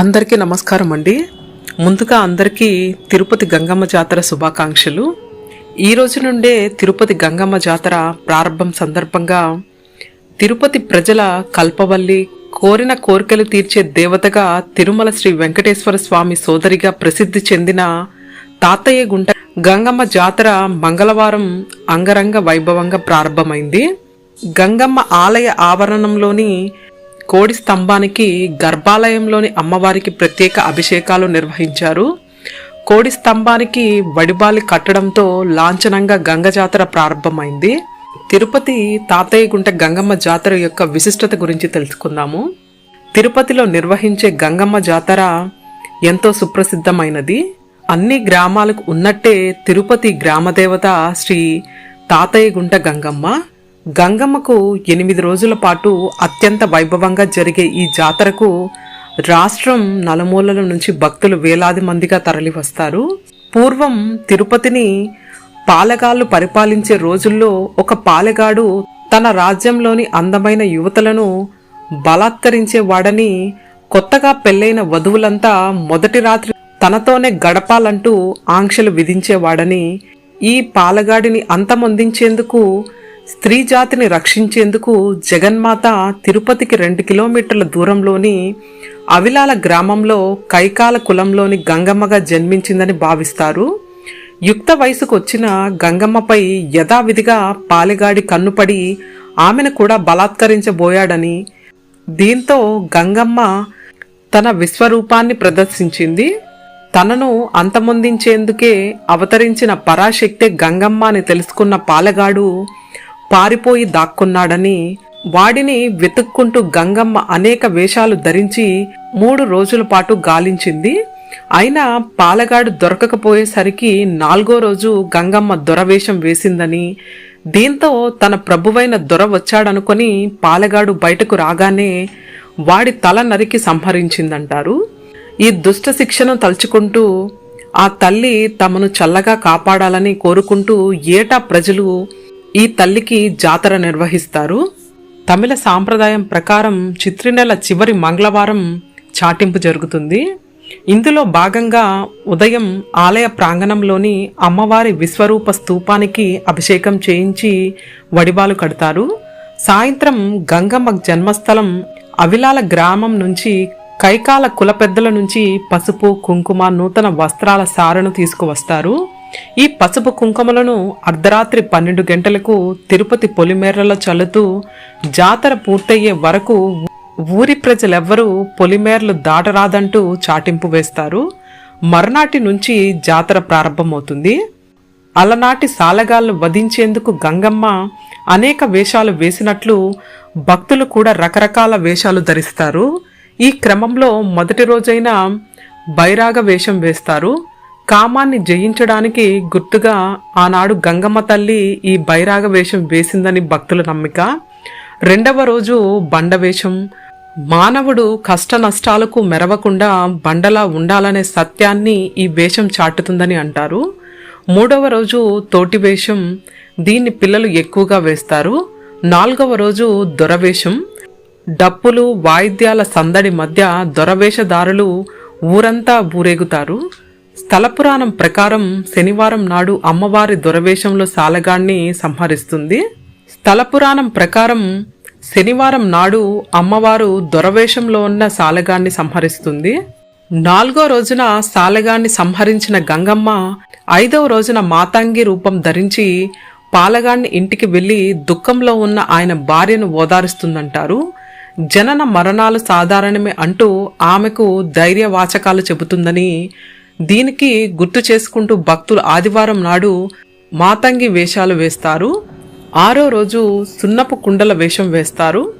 అందరికీ నమస్కారం అండి. ముందుగా అందరికీ తిరుపతి గంగమ్మ జాతర శుభాకాంక్షలు. ఈ రోజు నుండే తిరుపతి గంగమ్మ జాతర ప్రారంభం సందర్భంగా తిరుపతి ప్రజల కల్పవల్లి కోరిన కోరికలు తీర్చే దేవతగా తిరుమల శ్రీ వెంకటేశ్వర స్వామి సోదరిగా ప్రసిద్ధి చెందిన తాతయ్య గుంట గంగమ్మ జాతర మంగళవారం అంగరంగ వైభవంగా ప్రారంభమైంది. గంగమ్మ ఆలయ ఆవరణంలోని కోడి స్తంభానికి గర్భాలయంలోని అమ్మవారికి ప్రత్యేక అభిషేకాలు నిర్వహించారు. కోడి స్తంభానికి వడిబాలి కట్టడంతో లాంఛనంగా గంగ జాతర ప్రారంభమైంది. తిరుపతి తాతయ్య గుంట గంగమ్మ జాతర యొక్క విశిష్టత గురించి తెలుసుకుందాము. తిరుపతిలో నిర్వహించే గంగమ్మ జాతర ఎంతో సుప్రసిద్ధమైనది. అన్ని గ్రామాలకు ఉన్నట్టే తిరుపతి గ్రామదేవత శ్రీ తాతయ్య గుంట గంగమ్మ. గంగమ్మకు ఎనిమిది రోజుల పాటు అత్యంత వైభవంగా జరిగే ఈ జాతరకు రాష్ట్రం నలుమూలల నుంచి భక్తులు వేలాది మందిగా తరలివస్తారు. పూర్వం తిరుపతిని పాలగాళ్ళు పరిపాలించే రోజుల్లో ఒక పాలెగాడు తన రాజ్యంలోని అందమైన యువతలను బలాత్కరించేవాడని కొత్తగా పెళ్ళైన వధువులంతా మొదటి రాత్రి తనతోనే గడపాలంటూ ఆంక్షలు విధించేవాడని ఈ పాలగాడిని అంతమొందించేందుకు స్త్రీ జాతిని రక్షించేందుకు జగన్మాత తిరుపతికి రెండు కిలోమీటర్ల దూరంలోని అవిలాల గ్రామంలో కైకాల కులంలోని గంగమ్మగా జన్మించిందని భావిస్తారు. యుక్త వయసుకు వచ్చిన గంగమ్మపై యథావిధిగా పాలెగాడి కన్నుపడి ఆమెను కూడా బలాత్కరించబోయాడని దీంతో గంగమ్మ తన విశ్వరూపాన్ని ప్రదర్శించింది. తనను అంతమొందించేందుకే అవతరించిన పరాశక్తి గంగమ్మ అని తెలుసుకున్న పాలెగాడు పారిపోయి దాక్కున్నాడని వాడిని వెతుక్కుంటూ గంగమ్మ అనేక వేషాలు ధరించి మూడు రోజుల పాటు గాలించింది. అయినా పాలగాడు దొరకకపోయేసరికి నాలుగో రోజు గంగమ్మ దొరవేషం వేసిందని దీంతో తన ప్రభువైన దొర వచ్చాడనుకొని పాలగాడు బయటకు రాగానే వాడి తల నరికి సంహరించిందంటారు. ఈ దుష్ట శిక్షను తలుచుకుంటూ ఆ తల్లి తమను చల్లగా కాపాడాలని కోరుకుంటూ ఏటా ప్రజలు ఈ తల్లికి జాతర నిర్వహిస్తారు. తమిళ సాంప్రదాయం ప్రకారం చిత్రి నెల చివరి మంగళవారం చాటింపు జరుగుతుంది. ఇందులో భాగంగా ఉదయం ఆలయ ప్రాంగణంలోని అమ్మవారి విశ్వరూప స్తూపానికి అభిషేకం చేయించి వడిబాలు కడతారు. సాయంత్రం గంగమ్మ జన్మస్థలం అవిలాల గ్రామం నుంచి కైకాల కుల పెద్దల నుంచి పసుపు కుంకుమ నూతన వస్త్రాల సారను తీసుకువస్తారు. ఈ పసుపు కుంకుమలను అర్ధరాత్రి పన్నెండు గంటలకు తిరుపతి పొలిమేరలో చల్లుతూ జాతర పూర్తయ్యే వరకు ఊరి ప్రజలెవ్వరూ పొలిమేరలు దాటరాదంటూ చాటింపు వేస్తారు. మర్నాటి నుంచి జాతర ప్రారంభమవుతుంది. అలనాటి సాలగాళ్ళు వధించేందుకు గంగమ్మ అనేక వేషాలు వేసినట్లు భక్తులు కూడా రకరకాల వేషాలు ధరిస్తారు. ఈ క్రమంలో మొదటి రోజైన బైరాగ వేషం వేస్తారు. కామాన్ని జయించడానికి గుర్తుగా ఆనాడు గంగమ్మ తల్లి ఈ బైరాగ వేషం వేసిందని భక్తుల నమ్మిక. రెండవ రోజు బండ వేషం మానవుడు కష్ట నష్టాలకు మెరవకుండా బండలా ఉండాలనే సత్యాన్ని ఈ వేషం చాటుతుందని అంటారు. మూడవ రోజు తోటి వేషం దీన్ని పిల్లలు ఎక్కువగా వేస్తారు. నాలుగవ రోజు దొరవేషం. డప్పులు వాయిద్యాల సందడి మధ్య దొరవేషదారులు ఊరంతా ఊరేగుతారు. స్థలపురాణం ప్రకారం శనివారం నాడు అమ్మవారి దురవేశంలో సాలగాణ్ణి సంహరిస్తుంది. స్థలపురాణం ప్రకారం శనివారం నాడు అమ్మవారు దొరవేషంలో ఉన్న సాలగాన్ని సంహరిస్తుంది. నాలుగో రోజున సాలగాన్ని సంహరించిన గంగమ్మ ఐదవ రోజున మాతాంగి రూపం ధరించి పాలగాన్ని ఇంటికి వెళ్ళి దుఃఖంలో ఉన్న ఆయన భార్యను ఓదారుస్తుందంటారు. జనన మరణాలు సాధారణమే అంటూ ఆమెకు ధైర్యవాచకాలు చెబుతుందని దీనికి గుర్తు చేసుకుంటూ భక్తులు ఆదివారం నాడు మాతంగి వేషాలు వేస్తారు. ఆరో రోజు సున్నపు కుండల వేషం వేస్తారు.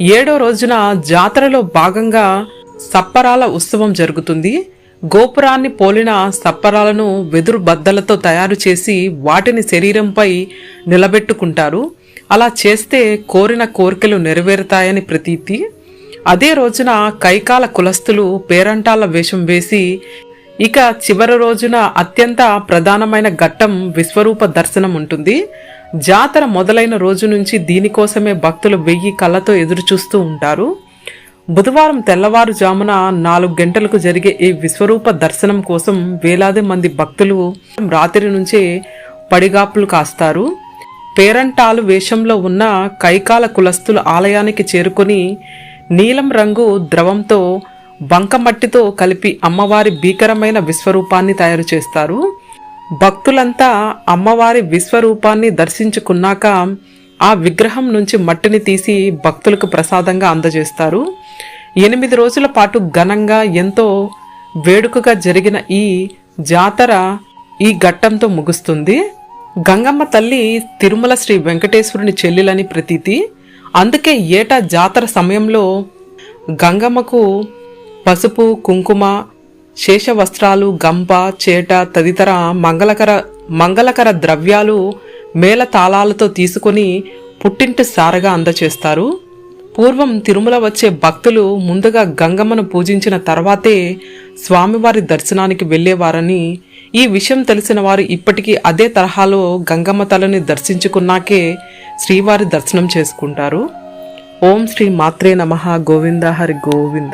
ఏడో రోజున జాతరలో భాగంగా సప్పరాల ఉత్సవం జరుగుతుంది. గోపురాన్ని పోలిన సప్పరాలను వెదురు బద్దలతో తయారు చేసి వాటిని శరీరంపై నిలబెట్టుకుంటారు. అలా చేస్తే కోరిన కోరికలు నెరవేరుతాయని ప్రతీతి. అదే రోజున కైకాల కులస్తులు పేరంటాల వేషం వేసి ఇక చివరి రోజున అత్యంత ప్రధానమైన ఘట్టం విశ్వరూప దర్శనం ఉంటుంది. జాతర మొదలైన రోజు నుంచి దీనికోసమే భక్తులు వెయ్యి కళ్ళతో ఎదురుచూస్తూ ఉంటారు. బుధవారం తెల్లవారుజామున నాలుగు గంటలకు జరిగే ఈ విశ్వరూప దర్శనం కోసం వేలాది మంది భక్తులు రాత్రి నుంచే పడిగాపులు కాస్తారు. పేరంటాలు వేషంలో ఉన్న కైకాల కులస్తులు ఆలయానికి చేరుకొని నీలం రంగు ద్రవంతో బంకమట్టితో కలిపి అమ్మవారి భీకరమైన విశ్వరూపాన్ని తయారు చేస్తారు. భక్తులంతా అమ్మవారి విశ్వరూపాన్ని దర్శించుకున్నాక ఆ విగ్రహం నుంచి మట్టిని తీసి భక్తులకు ప్రసాదంగా అందజేస్తారు. ఎనిమిది రోజుల పాటు ఘనంగా ఎంతో వేడుకగా జరిగిన ఈ జాతర ఈ ఘట్టంతో ముగుస్తుంది. గంగమ్మ తల్లి తిరుమల శ్రీ వెంకటేశ్వరుని చెల్లెలని ప్రతీతి. అందుకే ఏటా జాతర సమయంలో గంగమ్మకు పసుపు కుంకుమ శేష వస్త్రాలు గంప చేట తదితర మంగళకర మంగళకర ద్రవ్యాలు మేళ తాళాలతో తీసుకొని పుట్టింటి సారగా అందచేస్తారు. పూర్వం తిరుమల వచ్చే భక్తులు ముందుగా గంగమ్మను పూజించిన తర్వాతే స్వామివారి దర్శనానికి వెళ్ళేవారని ఈ విషయం తెలిసిన వారు ఇప్పటికీ అదే తరహాలో గంగమ్మ తలని దర్శించుకున్నాకే శ్రీవారి దర్శనం చేసుకుంటారు. ఓం శ్రీ మాత్రే నమః. గోవింద. హరి గోవింద.